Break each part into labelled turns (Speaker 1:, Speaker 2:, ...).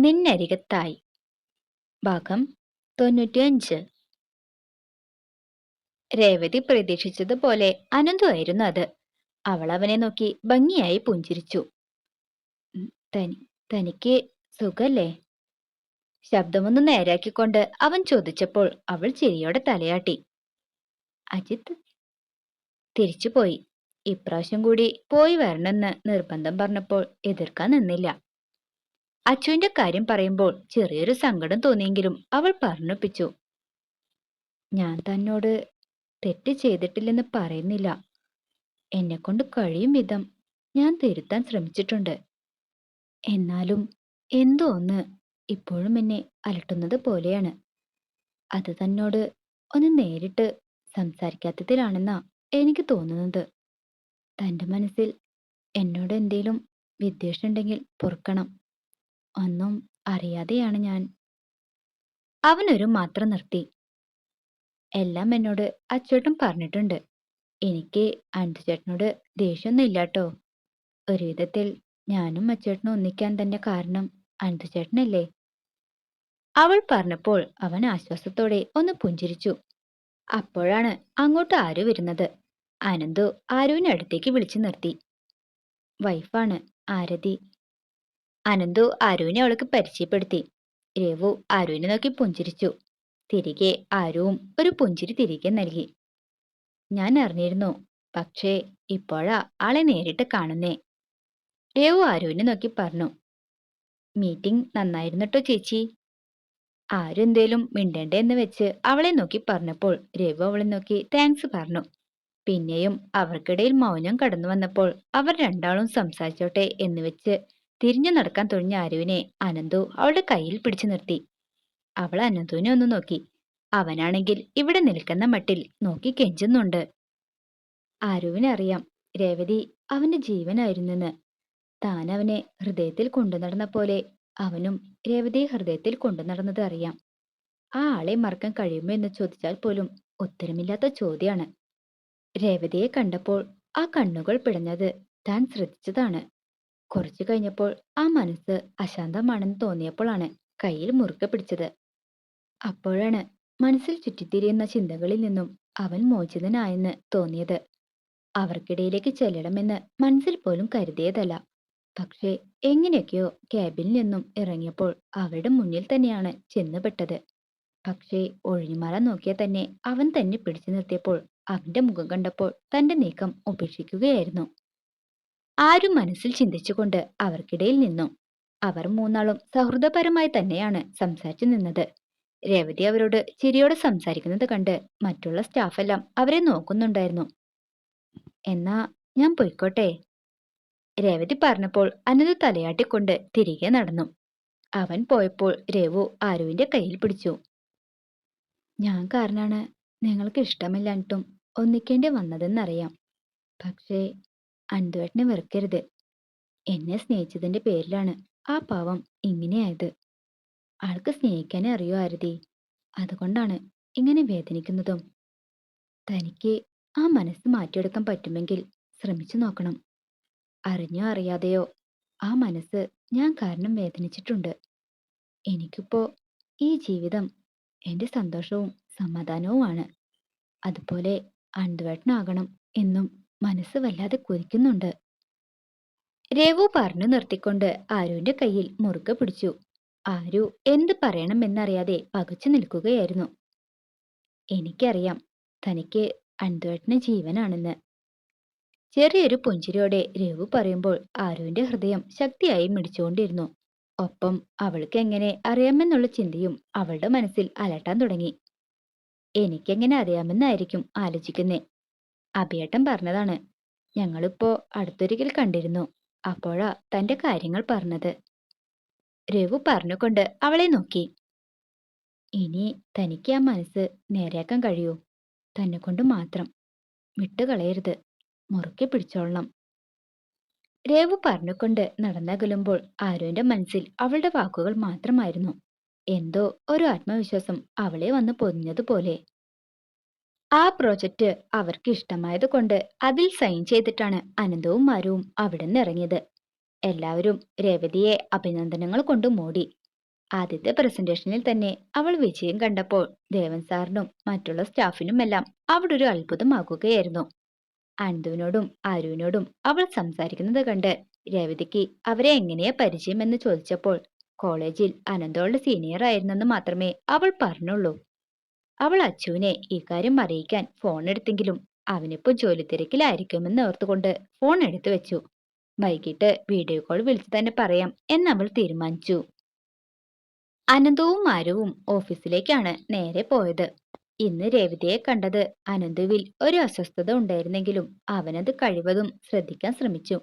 Speaker 1: നിന്നരികത്തായി. ഭാഗം തൊണ്ണൂറ്റിയഞ്ച്. രേവതി പ്രതീക്ഷിച്ചതുപോലെ അനന്തുമായിരുന്നു അത്. അവൾ അവനെ നോക്കി ഭംഗിയായി പുഞ്ചിരിച്ചു. തനി തനിക്ക് സുഖല്ലേ? ശബ്ദമൊന്ന് നേരാക്കിക്കൊണ്ട് അവൻ ചോദിച്ചപ്പോൾ അവൾ ചിരിയോടെ തലയാട്ടി. അജിത് തിരിച്ചുപോയി. ഇപ്രാവശ്യം കൂടി പോയി വരണമെന്ന് നിർബന്ധം പറഞ്ഞപ്പോൾ എതിർക്കാൻ നിന്നില്ല. അച്ചുവിന്റെ കാര്യം പറയുമ്പോൾ ചെറിയൊരു സങ്കടം തോന്നിയെങ്കിലും അവൾ പറഞ്ഞൊപ്പിച്ചു. ഞാൻ തന്നോട് തെറ്റ് ചെയ്തിട്ടില്ലെന്ന് പറയുന്നില്ല. എന്നെക്കൊണ്ട് കഴിയും വിധം ഞാൻ തിരുത്താൻ ശ്രമിച്ചിട്ടുണ്ട്. എന്നാലും എന്തോ ഒന്ന് ഇപ്പോഴും എന്നെ അലട്ടുന്നത് പോലെയാണ്. അത് തന്നോട് ഒന്ന് നേരിട്ട് സംസാരിക്കാത്തതിലാണെന്നാ എനിക്ക് തോന്നുന്നത്. തന്റെ മനസ്സിൽ എന്നോട് എന്തേലും വിദ്വേഷമുണ്ടെങ്കിൽ പൊറുക്കണം. ഒന്നും അറിയാതെയാണ് ഞാൻ. അവനൊരു മാത്രം നിർത്തി. എല്ലാം എന്നോട് അച്ചേട്ടൻ പറഞ്ഞിട്ടുണ്ട്. എനിക്ക് അൻതുചേട്ടനോട് ദേഷ്യമൊന്നും ഇല്ലാട്ടോ ഒരു വിധത്തിൽ ഞാനും അച്ചേട്ടനും ഒന്നിക്കാൻ തന്നെ കാരണം അൻതുചേട്ടനല്ലേ അവൾ പറഞ്ഞപ്പോൾ അവൻ ആശ്വാസത്തോടെ ഒന്ന് പുഞ്ചിരിച്ചു. അപ്പോഴാണ് അങ്ങോട്ട് ആരു വരുന്നത്. അനന്തു ആരുവിനെ അടുത്തേക്ക് വിളിച്ചു നിർത്തി. വൈഫാണ് ആരതി. അനന്തു അരുവിനെ അവൾക്ക് പരിചയപ്പെടുത്തി. രവു അരുവിനെ നോക്കി പുഞ്ചിരിച്ചു. തിരികെ ആരുവും ഒരു പുഞ്ചിരി തിരികെ നൽകി. ഞാൻ അറിഞ്ഞിരുന്നു. പക്ഷേ ഇപ്പോഴാ ആളെ നേരിട്ട് കാണുന്നേ. രവു ആരുവിനെ നോക്കി പറഞ്ഞു. മീറ്റിംഗ് നന്നായിരുന്നുട്ടോ ചേച്ചി. ആരെന്തേലും മിണ്ടണ്ടേ എന്ന് വെച്ച് അവളെ നോക്കി പറഞ്ഞപ്പോൾ രവു അവളെ നോക്കി താങ്ക്സ് പറഞ്ഞു. പിന്നെയും അവർക്കിടയിൽ മൗനം കടന്നു വന്നപ്പോൾ അവർ രണ്ടാളും സംസാരിച്ചോട്ടെ എന്ന് വെച്ച് തിരിഞ്ഞു നടക്കാൻ തുഴഞ്ഞ ആരുവിനെ അനന്തു അവളുടെ കയ്യിൽ പിടിച്ചു നിർത്തി. അവൾ അനന്തുവിനെ ഒന്ന് നോക്കി. അവനാണെങ്കിൽ ഇവിടെ നിൽക്കുന്ന മട്ടിൽ നോക്കി കെഞ്ചുന്നുണ്ട്. അറിയാം രേവതി അവന്റെ ജീവനായിരുന്നെന്ന്. താൻ അവനെ ഹൃദയത്തിൽ കൊണ്ടുനടന്ന പോലെ അവനും രേവതി ഹൃദയത്തിൽ കൊണ്ടു നടന്നത് അറിയാം. ആ ആളെ മറക്കാൻ കഴിയുമോ എന്ന് ചോദിച്ചാൽ പോലും ഉത്തരമില്ലാത്ത ചോദ്യമാണ് രേവതിയെ കണ്ടപ്പോൾ ആ കണ്ണുകൾ പിടഞ്ഞത് താൻ ശ്രദ്ധിച്ചതാണ്. കുറച്ചു കഴിഞ്ഞപ്പോൾ ആ മനസ്സ് അശാന്തമാണെന്ന് തോന്നിയപ്പോഴാണ് കയ്യിൽ മുറുക്കെ പിടിച്ചത്. അപ്പോഴാണ് മനസ്സിൽ ചുറ്റിത്തിരിയുന്ന ചിന്തകളിൽ നിന്നും അവൻ മോചിതനായെന്ന് തോന്നിയത്. അവർക്കിടയിലേക്ക് ചെല്ലണമെന്ന് മനസ്സിൽ പോലും കരുതിയതല്ല. പക്ഷേ എങ്ങനെയൊക്കെയോ ക്യാബിനിൽ നിന്നും ഇറങ്ങിയപ്പോൾ അവരുടെ മുന്നിൽ തന്നെയാണ് ചെന്നുപെട്ടത്. പക്ഷേ ഒഴിഞ്ഞുമാറാൻ നോക്കിയാൽ തന്നെ അവൻ തന്നെ പിടിച്ചു നിർത്തിയപ്പോൾ അവന്റെ മുഖം കണ്ടപ്പോൾ തന്റെ നീക്കം ഉപേക്ഷിക്കുകയായിരുന്നു. ആരും മനസ്സിൽ ചിന്തിച്ചുകൊണ്ട് അവർക്കിടയിൽ നിന്നു. അവർ മൂന്നാളും സൗഹൃദപരമായി തന്നെയാണ് സംസാരിച്ചു നിന്നത്. രേവതി അവരോട് ചിരിയോടെ സംസാരിക്കുന്നത് കണ്ട് മറ്റുള്ള സ്റ്റാഫെല്ലാം അവരെ നോക്കുന്നുണ്ടായിരുന്നു. എന്നാ ഞാൻ പൊയ്ക്കോട്ടെ. രേവതി പറഞ്ഞപ്പോൾ അനന്ത് തലയാട്ടിക്കൊണ്ട് തിരികെ നടന്നു. അവൻ പോയപ്പോൾ രേവു ആരുവിന്റെ കയ്യിൽ പിടിച്ചു. ഞാൻ കാരണാണ് നിങ്ങൾക്ക് ഇഷ്ടമില്ലാഞ്ഞിട്ടും ഒന്നിക്കേണ്ടി വന്നതെന്നറിയാം. പക്ഷേ അൻതുവേട്ടനെ വെറുക്കരുത്. എന്നെ സ്നേഹിച്ചതിന്റെ പേരിലാണ് ആ പാവം ഇങ്ങനെയായത്. ആൾക്ക് സ്നേഹിക്കാനേ അറിയോ ആരതി. അതുകൊണ്ടാണ് ഇങ്ങനെ വേദനിക്കുന്നതും. തനിക്ക് ആ മനസ്സ് മാറ്റിയെടുക്കാൻ പറ്റുമെങ്കിൽ ശ്രമിച്ചു നോക്കണം. അറിഞ്ഞോ അറിയാതെയോ ആ മനസ്സ് ഞാൻ കാരണം വേദനിച്ചിട്ടുണ്ട്. എനിക്കിപ്പോ ഈ ജീവിതം എന്റെ സന്തോഷവും സമാധാനവുമാണ്. അതുപോലെ അണ്ടുവേട്ടനാകണം എന്നും മനസ്സ് വല്ലാതെ കൊതിക്കുന്നുണ്ട് രഘു പറഞ്ഞു നിർത്തിക്കൊണ്ട് ആരുവിന്റെ കയ്യിൽ മുറുക്കെ പിടിച്ചു. ആരു എന്ത് പറയണമെന്നറിയാതെ പകച്ചു നിൽക്കുകയായിരുന്നു. എനിക്കറിയാം തനിക്ക് അൻതുവേട്ടന് ജീവനാണെന്ന്. ചെറിയൊരു പുഞ്ചിരിയോടെ രഘു പറയുമ്പോൾ ആരുവിന്റെ ഹൃദയം ശക്തിയായി മിടിച്ചുകൊണ്ടിരുന്നു. ഒപ്പം അവൾക്ക് എങ്ങനെ അറിയാമെന്നുള്ള ചിന്തയും അവളുടെ മനസ്സിൽ അലട്ടാൻ തുടങ്ങി. എനിക്കെങ്ങനെ അറിയാമെന്നായിരിക്കും ആലോചിക്കുന്നേ. അഭിയേട്ടൻ പറഞ്ഞതാണ്. ഞങ്ങളിപ്പോ അടുത്തൊരിക്കൽ കണ്ടിരുന്നു. അപ്പോഴാ തന്റെ കാര്യങ്ങൾ പറഞ്ഞത്. രഘു പറഞ്ഞുകൊണ്ട് അവളെ നോക്കി. ഇനി തനിക്ക് ആ മനസ്സ് നേരെയാക്കാൻ കഴിയൂ. തന്നെ കൊണ്ട് മാത്രം വിട്ടുകളയരുത്. മുറുക്കി പിടിച്ചോളണം. രേവു പറഞ്ഞുകൊണ്ട് നടന്നകലുമ്പോൾ ആരുവിന്റെ മനസ്സിൽ അവളുടെ വാക്കുകൾ മാത്രമായിരുന്നു. എന്തോ ഒരു ആത്മവിശ്വാസം അവളെ വന്ന് പൊതിഞ്ഞതുപോലെ. ആ പ്രോജക്റ്റ് അവർക്ക് ഇഷ്ടമായത് കൊണ്ട് അതിൽ സൈൻ ചെയ്തിട്ടാണ് അനന്തവും മാരുവും അവിടെ നിന്ന് ഇറങ്ങിയത്. എല്ലാവരും രേവതിയെ അഭിനന്ദനങ്ങൾ കൊണ്ട് മൂടി. ആദ്യത്തെ പ്രസന്റേഷനിൽ തന്നെ അവൾ വിജയം കണ്ടപ്പോൾ ദേവൻ സാറിനും മറ്റുള്ള സ്റ്റാഫിനുമെല്ലാം അവിടെ ഒരു അത്ഭുതമാകുകയായിരുന്നു. അനന്തുവിനോടും ആരുവിനോടും അവൾ സംസാരിക്കുന്നത് കണ്ട് രേവതിക്ക് അവരെ എങ്ങനെയാ പരിചയമെന്ന് ചോദിച്ചപ്പോൾ കോളേജിൽ അനന്തോളുടെ സീനിയർ ആയിരുന്നെന്ന് മാത്രമേ അവൾ പറഞ്ഞുള്ളൂ. അവൾ അച്ചുവിനെ ഇക്കാര്യം അറിയിക്കാൻ ഫോൺ എടുത്തെങ്കിലും അവനിപ്പോ ജോലി തിരക്കിലായിരിക്കുമെന്ന് ഓർത്തുകൊണ്ട് ഫോൺ എടുത്തു വെച്ചു. വൈകിട്ട് വീഡിയോ കോൾ വിളിച്ചു തന്നെ പറയാം എന്നവൾ തീരുമാനിച്ചു. അനന്തവും ആരവും ഓഫീസിലേക്കാണ് നേരെ പോയത്. ഇന്ന് രേവതിയെ കണ്ടത് അനന്തുവിൽ ഒരു അസ്വസ്ഥത ഉണ്ടായിരുന്നെങ്കിലും അവനത് കഴിവതും ശ്രദ്ധിക്കാൻ ശ്രമിച്ചു.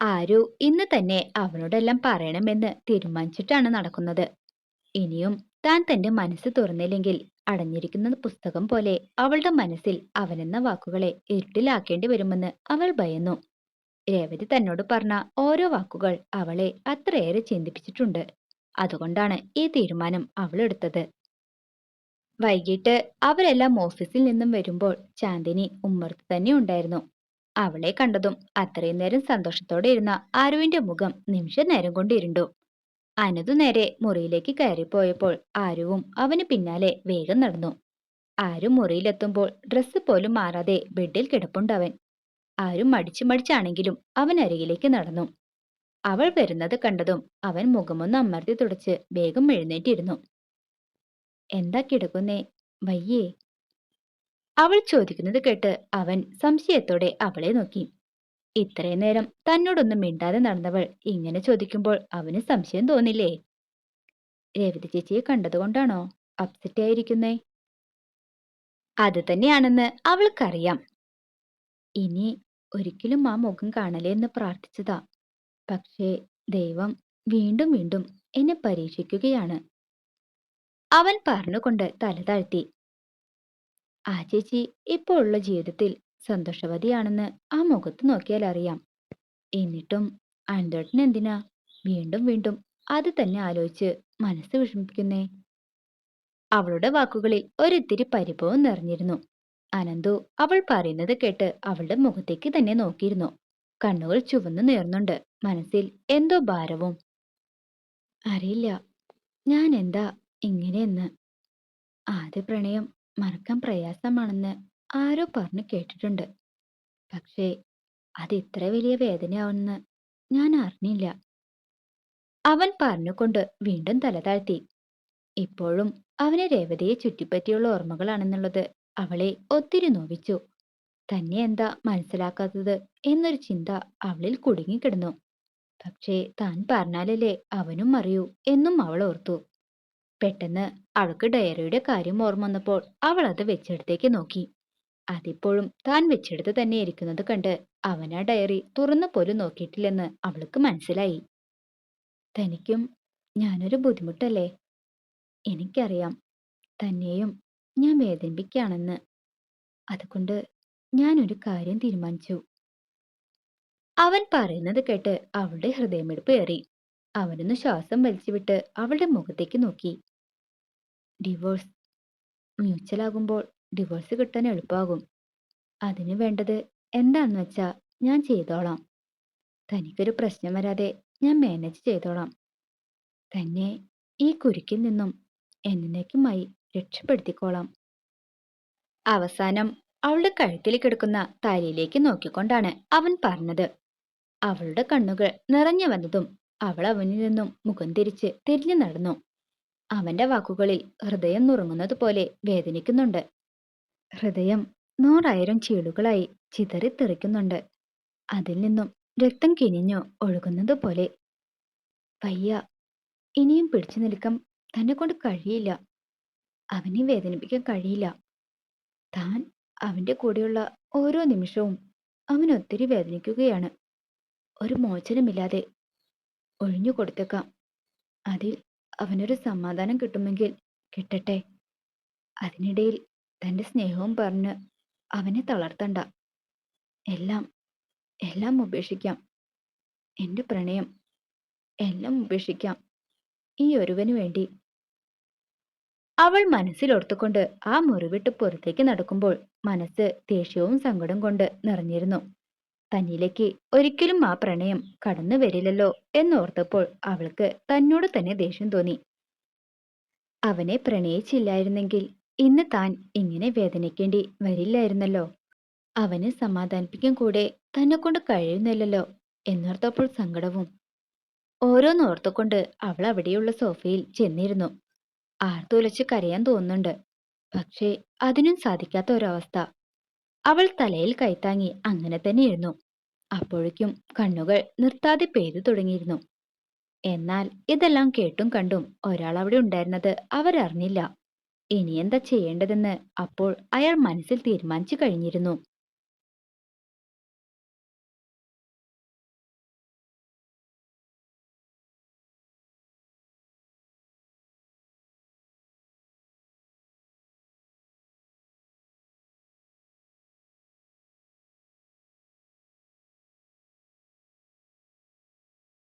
Speaker 1: ആരു ഇന്ന് തന്നെ അവനോടെല്ലാം പറയണമെന്ന് തീരുമാനിച്ചിട്ടാണ് നടക്കുന്നത്. ഇനിയും താൻ തന്റെ മനസ്സ് തുറന്നില്ലെങ്കിൽ അടഞ്ഞിരിക്കുന്ന പുസ്തകം പോലെ അവളുടെ മനസ്സിൽ അവനെന്ന വാക്കുകളെ ഇരുട്ടിലാക്കേണ്ടി വരുമെന്ന് അവൾ ഭയന്നു. രേവതി തന്നോട് പറഞ്ഞ ഓരോ വാക്കുകൾ അവളെ അത്രയേറെ ചിന്തിപ്പിച്ചിട്ടുണ്ട്. അതുകൊണ്ടാണ് ഈ തീരുമാനം അവൾ എടുത്തത്. വൈകിട്ട് അവരെല്ലാം ഓഫീസിൽ നിന്നും വരുമ്പോൾ ചാന്ദിനി ഉമ്മർത്ത് തന്നെ ഉണ്ടായിരുന്നു. അവളെ കണ്ടതും അത്രയും നേരം സന്തോഷത്തോടെ ഇരുന്ന ആരുവിന്റെ മുഖം നിമിഷ നേരം കൊണ്ട് ഇരുണ്ടു. അനതു നേരെ മുറിയിലേക്ക് കയറിപ്പോയപ്പോൾ ആരുവും അവന് പിന്നാലെ വേഗം നടന്നു. ആരും മുറിയിലെത്തുമ്പോൾ ഡ്രസ്സ് പോലും മാറാതെ ബെഡിൽ കിടപ്പുണ്ടവൻ ആരും മടിച്ചു മടിച്ചാണെങ്കിലും അവൻ അരികിലേക്ക് നടന്നു. അവൾ വരുന്നത് കണ്ടതും അവൻ മുഖമൊന്ന് അമർത്തി തുടച്ച് വേഗം എഴുന്നേറ്റിരുന്നു. എന്താ കിടക്കുന്നേ? വയ്യേ. അവൾ ചോദിക്കുന്നത് കേട്ട് അവൻ സംശയത്തോടെ അവളെ നോക്കി. ഇത്രയും നേരം തന്നോടൊന്നും മിണ്ടാതെ നടന്നവൾ ഇങ്ങനെ ചോദിക്കുമ്പോൾ അവന് സംശയം തോന്നില്ലേ? രേവതി ചേച്ചിയെ കണ്ടതുകൊണ്ടാണോ അപ്സെറ്റ് ആയിരിക്കുന്നേ? അത് തന്നെയാണെന്ന് അവൾക്കറിയാം. ഇനി ഒരിക്കലും ആ മുഖം കാണലേ എന്ന് പ്രാർത്ഥിച്ചതാ. പക്ഷേ ദൈവം വീണ്ടും വീണ്ടും എന്നെ പരീക്ഷിക്കുകയാണ്. അവൻ പറഞ്ഞുകൊണ്ട് തല താഴ്ത്തി. ആ ചേച്ചി ഇപ്പോൾ ഉള്ള ജീവിതത്തിൽ സന്തോഷവതിയാണെന്ന് ആ മുഖത്ത് നോക്കിയാൽ അറിയാം. എന്നിട്ടും അനന്തേട്ടൻ എന്തിനാ? വീണ്ടും വീണ്ടും അത് തന്നെ ആലോചിച്ച് മനസ്സ് വിഷമിപ്പിക്കുന്നേ. അവളുടെ വാക്കുകളിൽ ഒരിത്തിരി പരിഭവം നിറഞ്ഞിരുന്നു. അനന്തു അവൾ പറയുന്നത് കേട്ട് അവളുടെ മുഖത്തേക്ക് തന്നെ നോക്കിയിരുന്നു. കണ്ണുകൾ ചുവന്നു നേർന്നുണ്ട്. മനസ്സിൽ എന്തോ ഭാരവും. അറിയില്ല. ഞാൻ എന്താ ഇങ്ങനെയെന്ന്? ആദ്യ പ്രണയം മറക്കാൻ പ്രയാസമാണെന്ന് ആരോ പറഞ്ഞു കേട്ടിട്ടുണ്ട്. പക്ഷേ അത് ഇത്ര വലിയ വേദനയാവുമെന്ന് ഞാൻ അറിഞ്ഞില്ല. അവൻ പറഞ്ഞുകൊണ്ട് വീണ്ടും തല താഴ്ത്തി. ഇപ്പോഴും അവനെ രേവതിയെ ചുറ്റിപ്പറ്റിയുള്ള ഓർമ്മകളാണെന്നുള്ളത് അവളെ ഒത്തിരി നോവിച്ചു. തന്നെ എന്താ മനസ്സിലാക്കാത്തത് എന്നൊരു ചിന്ത അവളിൽ കുടുങ്ങിക്കിടന്നു. പക്ഷേ താൻ പറഞ്ഞാലല്ലേ അവനും അറിയൂ എന്നും അവൾ ഓർത്തു. പെട്ടെന്ന് അവൾക്ക് ഡയറിയുടെ കാര്യം ഓർമ്മ വന്നപ്പോൾ അവൾ അത് വെച്ചെടുത്തേക്ക് നോക്കി. അതിപ്പോഴും താൻ വെച്ചെടുത്ത് തന്നെ ഇരിക്കുന്നത് കണ്ട് അവൻ ആ ഡയറി തുറന്നു പോലും നോക്കിയിട്ടില്ലെന്ന് അവൾക്ക് മനസ്സിലായി. തനിക്കും ഞാനൊരു ബുദ്ധിമുട്ടല്ലേ? എനിക്കറിയാം തന്നെയും ഞാൻ വേദനിപ്പിക്കുകയാണെന്ന്. അതുകൊണ്ട് ഞാനൊരു കാര്യം തീരുമാനിച്ചു. അവൻ പറയുന്നത് കേട്ട് അവളുടെ ഹൃദയമെടുപ്പ് ഏറി. അവനൊന്ന് ശ്വാസം വലിച്ചുവിട്ട് അവളുടെ മുഖത്തേക്ക് നോക്കി. ഡിവോഴ്സ്. മ്യൂച്വൽ ആകുമ്പോൾ ഡിവോഴ്സ് കിട്ടാൻ എളുപ്പമാകും അതിന് വേണ്ടത് എന്താണെന്ന് വെച്ചാ ഞാൻ ചെയ്തോളാം. തനിക്കൊരു പ്രശ്നം വരാതെ ഞാൻ മാനേജ് ചെയ്തോളാം. തന്നെ ഈ കുരുക്കിൽ നിന്നും എന്നേക്കുമായി രക്ഷപ്പെടുത്തിക്കോളാം. അവസാനം അവളുടെ കഴുത്തിൽ കിടക്കുന്ന താലിയിലേക്ക് നോക്കിക്കൊണ്ടാണ് അവൻ പറഞ്ഞത്. അവളുടെ കണ്ണുകൾ നിറഞ്ഞു വന്നതും അവൾ അവനിൽ നിന്നും മുഖം തിരിച്ച് തിരിഞ്ഞു നടന്നു. അവന്റെ വാക്കുകളിൽ ഹൃദയം നുറുങ്ങുന്നത് പോലെ വേദനിക്കുന്നുണ്ട്. ഹൃദയം നൂറായിരം ചീളുകളായി ചിതറിത്തെറിക്കുന്നുണ്ട്. അതിൽ നിന്നും രക്തം കിനിഞ്ഞു ഒഴുകുന്നത് പോലെ വയ്യ ഇനിയും പിടിച്ചു നിൽക്കാൻ തന്നെ കൊണ്ട് കഴിയില്ല. അവനെ വേദനിപ്പിക്കാൻ കഴിയില്ല. താൻ അവന്റെ കൂടെയുള്ള ഓരോ നിമിഷവും അവനൊത്തിരി വേദനിക്കുകയാണ്. ഒരു മോചനമില്ലാതെ ഒഴിഞ്ഞു കൊടുത്തേക്കാം. അതിൽ അവനൊരു സമാധാനം കിട്ടുമെങ്കിൽ കിട്ടട്ടെ. അതിനിടയിൽ തന്റെ സ്നേഹവും പറഞ്ഞ് അവനെ തളർത്തണ്ട. എല്ലാം എല്ലാം ഉപേക്ഷിക്കാം. എന്റെ പ്രണയം എല്ലാം ഉപേക്ഷിക്കാം. ഈ ഒരുവന് വേണ്ടി. അവൾ മനസ്സിലോർത്തുകൊണ്ട് ആ മുറിവിട്ട് പുറത്തേക്ക് നടക്കുമ്പോൾ മനസ്സ് ദേഷ്യവും സങ്കടം കൊണ്ട് നിറഞ്ഞിരുന്നു. തന്നിലേക്ക് ഒരിക്കലും ആ പ്രണയം കടന്നു വരില്ലല്ലോ എന്നോർത്തപ്പോൾ അവൾക്ക് തന്നോട് തന്നെ ദേഷ്യം തോന്നി. അവനെ പ്രണയിച്ചില്ലായിരുന്നെങ്കിൽ ഇന്ന് താൻ ഇങ്ങനെ വേദനിക്കേണ്ടി വരില്ലായിരുന്നല്ലോ. അവനെ സമാധാനിപ്പിക്കാൻ കൂടെ തന്നെ കൊണ്ട് കഴിയുന്നില്ലല്ലോ എന്നോർത്തപ്പോൾ സങ്കടവും. ഓരോന്നോർത്തുകൊണ്ട് അവൾ അവിടെയുള്ള സോഫയിൽ ചെന്നിരുന്നു. ആർത്തുലച്ച് കരയാൻ തോന്നുന്നുണ്ട്. പക്ഷേ അതിനും സാധിക്കാത്ത ഒരവസ്ഥ. അവൾ തലയിൽ കൈത്താങ്ങി അങ്ങനെ തന്നെ ഇരുന്നു. അപ്പോഴേക്കും കണ്ണുകൾ നിർത്താതെ പെയ്തു തുടങ്ങിയിരുന്നു. എന്നാൽ ഇതെല്ലാം കേട്ടും കണ്ടും ഒരാൾ അവിടെ ഉണ്ടായിരുന്നത് അവരറിഞ്ഞില്ല. ഇനി എന്താ ചെയ്യേണ്ടതെന്ന് അപ്പോൾ അയാൾ മനസ്സിൽ തീരുമാനിച്ചു കഴിഞ്ഞിരുന്നു.